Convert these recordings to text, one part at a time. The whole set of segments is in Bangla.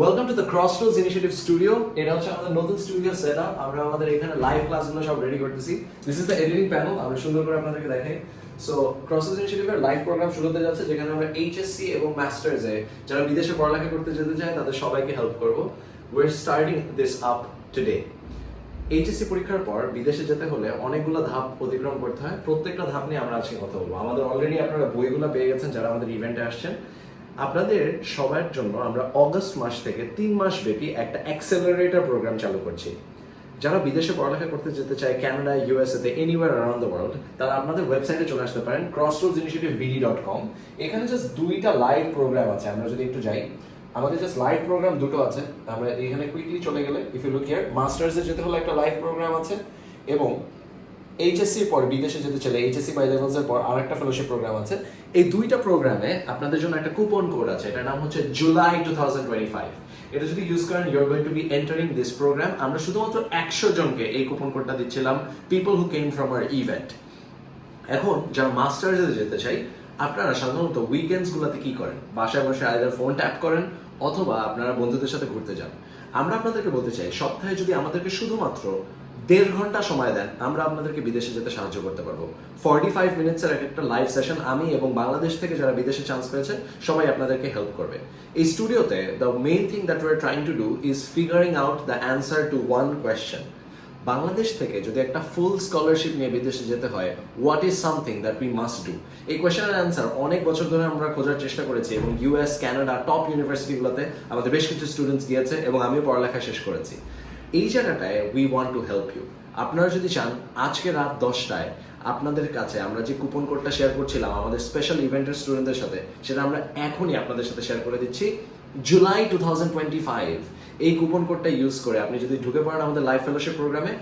Welcome to the Crossroads Initiative studio এটা হচ্ছে আমাদের নতুন স্টুডিও সেট আমরা আমাদের এখানে লাইভ ক্লাসগুলো সব রেডি করতেছি। This is the editing panel আমরা সুন্দর করে আপনাদেরকে দেখাই। সো ক্রসরোডস ইনিশিয়েটিভের লাইভ প্রোগ্রাম শুরু হতে যাচ্ছে, যেখানে আমরা এইচএসসি এবং মাস্টার্সে যারা বিদেশে পড়ালেখা করতে যেতে চায়, তাদের সবাইকে হেল্প করব। We are starting this up today HSC পরীক্ষার পর বিদেশে যেতে হলে অনেকগুলো ধাপ অতিক্রম করতে হয়। প্রত্যেকটা ধাপ নিয়ে আমরা আজকে কথা বলব। আমাদের অলরেডি আপনারা বইগুলো পেয়ে গেছেন যারা আমাদের ইভেন্টে আসছেন। আপনাদের সবার জন্য আমরা অগস্ট মাস থেকে তিন মাস ব্যাপী একটা অ্যাক্সেলারেটর প্রোগ্রাম চালু করছি। যারা বিদেশে পড়ালেখা করতে যেতে চায় কানাডা ইউএসএ তে এনিওয়ার অ্যারাউন্ড দ্য ওয়ার্ল্ড তারা আপনাদের ওয়েবসাইটে চলে আসতে পারেন cross Crossroads Initiative BD dot com এখানে জাস্ট দুইটা লাইভ প্রোগ্রাম আছে, আমরা যদি একটু যাই। আমাদের জাস্ট লাইভ প্রোগ্রাম দুটো আছে। আমরা এখানে কুইকলি চলে গেলে ইফ ইউ লুক হিয়ার মাস্টার্সে যেতে হলে একটা লাইভ প্রোগ্রাম আছে। এবং এইচএসসি পর, বিদেশে যেতে চলে এইচএসসি বাই লেভেলস এর পর আরেকটা ফেলোশিপ প্রোগ্রাম আছে। এই দুইটা প্রোগ্রামে আপনাদের জন্য একটা কুপন কোড আছে, এটার নাম হচ্ছে July two thousand twenty five এটা যদি ইউজ করেন your given to be entering this program আমরা শুধুমাত্র একশো জনকে এই কুপন কোডটা দিচ্ছিলাম people who came from our event এখন, যারা মাস্টার্সে যেতে চাই আপনারা সাধারণত উইকেন্ডস গুলোতে কি করেন? বাসায় বসে আইদার ফোন ট্যাপ করেন অথবা আপনারা বন্ধুদের সাথে ঘুরতে যান। আমরা আপনাদেরকে বলতে চাই, সপ্তাহে যদি আমাদেরকে শুধুমাত্র দেড় ঘণ্টা সময় দেন, আমরা আপনাদেরকে বিদেশে যেতে সাহায্য করতে পারব। ফর্টি ফাইভ মিনিটসের এক একটা লাইভ সেশন আমি এবং বাংলাদেশ থেকে যারা বিদেশে চান্স পেয়েছে, সবাই আপনাদেরকে হেল্প করবে। এই স্টুডিওতে the main thing that we're trying to do is figuring out the answer to one question Bangladesh থেকে যদি একটা ফুল স্কলারশিপ নিয়ে বিদেশে যেতে হয় what is something that we must do এই কোয়েশ্চেনের অ্যান্সার অনেক বছর ধরে আমরা খোঁজার চেষ্টা করেছি এবং ইউএস কানাডা টপ ইউনিভার্সিটিগুলোতে আমাদের বেশ কিছু স্টুডেন্টস গিয়েছে এবং আমিও পড়ালেখা শেষ করেছি। এই জায়গাটায় we want to help you আপনারা যদি চান, আজকে রাত দশটায় আপনাদের কাছে আমরা যে কুপন কোডটা শেয়ার করছিলাম, আমাদের স্পেশাল ইভেন্টের স্টুডেন্টদের সাথে, সেটা আমরা এখনই আপনাদের সাথে শেয়ার করে দিচ্ছি। July two thousand twenty five এই কুপন কোডটা ইউজ করে আপনি যদি ঢুকে পড়েন আমাদের লাইফ ফেলোশিপ প্রোগ্রামে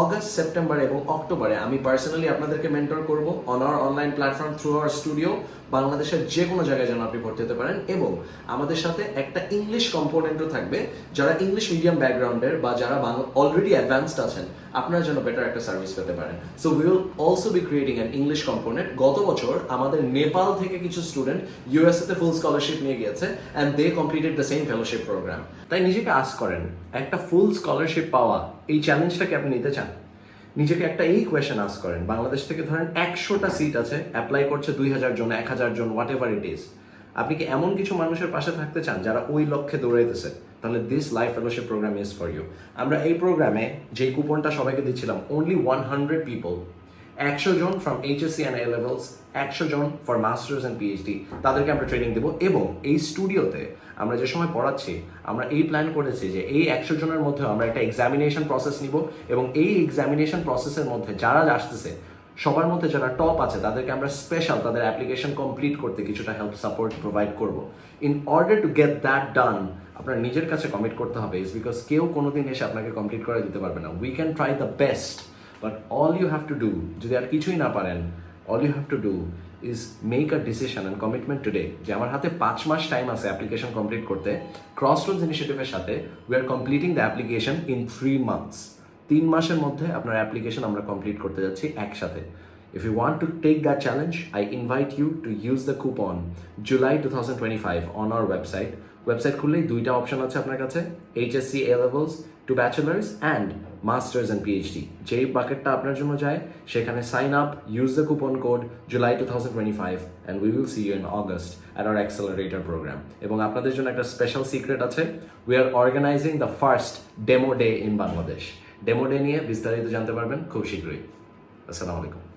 অগস্ট সেপ্টেম্বর এবং অক্টোবরে আমি পার্সোনালি আপনাদেরকে মেন্টর করব on our online platform through our studio বাংলাদেশের যে কোনো জায়গায় যেন আপনি ভর্তি হতে পারেন এবং আমাদের সাথে একটা ইংলিশ কম্পোনেন্টও থাকবে, যারা ইংলিশ মিডিয়াম ব্যাকগ্রাউন্ডের বা যারা অলরেডি অ্যাডভান্সড আছেন আপনারা যেন বেটার একটা সার্ভিস পেতে পারেন। So we will also be creating an English component গত বছর আমাদের নেপাল থেকে কিছু স্টুডেন্ট ইউএসএ তে ফুল স্কলারশিপ নিয়ে গিয়েছে and they completed the same fellowship program তাই নিজেকে আস করেন, একটা ফুল স্কলারশিপ পাওয়া, এই চ্যালেঞ্জটাকে আপনি নিতে চান? নিজেকে একটা এই কোয়েশ্চেন আস করেন। বাংলাদেশ থেকে ধরেন একশোটা সিট আছে অ্যাপ্লাই করছে দুই হাজার জন, এক হাজার জন হোয়াট এভার ইট ইজ আপনি কি এমন কিছু মানুষের পাশে থাকতে চান যারা ওই লক্ষ্যে দৌড়াইতেছে? তাহলে this life fellowship program is for you আমরা এই প্রোগ্রামে যে কুপনটা সবাইকে দিচ্ছিলাম অনলি ওয়ান হান্ড্রেড পিপল একশো জন from HSC and A levels একশো জন ফর মাস্টার্স অ্যান্ড পিএইচডি তাদেরকে আমরা ট্রেনিং দেবো এবং এই স্টুডিওতে আমরা যে সময় পড়াচ্ছি, আমরা এই প্ল্যান করেছি যে এই একশো জনের মধ্যে আমরা একটা এক্সামিনেশন প্রসেস নিব এবং এই এক্সামিনেশন প্রসেসের মধ্যে যারা আসতেছে সবার মধ্যে যারা টপ আছে, তাদেরকে আমরা স্পেশাল তাদের অ্যাপ্লিকেশন কমপ্লিট করতে কিছুটা হেল্প সাপোর্ট প্রোভাইড করব। In order to get that done আপনার নিজের কাছে কমিট করতে হবে। ইজ বিকজ কেউ কোনোদিন এসে আপনাকে কমপ্লিট করে দিতে পারবে না। We can try the best but all you have to do যদি আর কিছুই না পারেন all you have to do is make a decision and commitment today যে আমার হাতে পাঁচ মাস টাইম আছে অ্যাপ্লিকেশন কমপ্লিট করতে। ক্রস রোডস ইনিশিয়েটিভের সাথে we are completing the application in three months তিন মাসের মধ্যে আপনার অ্যাপ্লিকেশন আমরা কমপ্লিট করতে যাচ্ছি একসাথে। If you want to take that challenge, I invite you to use the coupon July 2025 on our website. Website খুললেই দুইটা অপশন আছে আপনার কাছে HSC A levels to bachelors and masters and PhD যেই বাকেটটা আপনার জন্য যায় সেখানে sign up use the coupon code July two thousand twenty five and we will see you in August at our accelerator program এবং আপনাদের জন্য একটা স্পেশাল সিক্রেট আছে we are organizing the first demo day in Bangladesh demo day নিয়ে বিস্তারিত জানতে পারবেন খুব শীঘ্রই। আসসালামু আলাইকুম।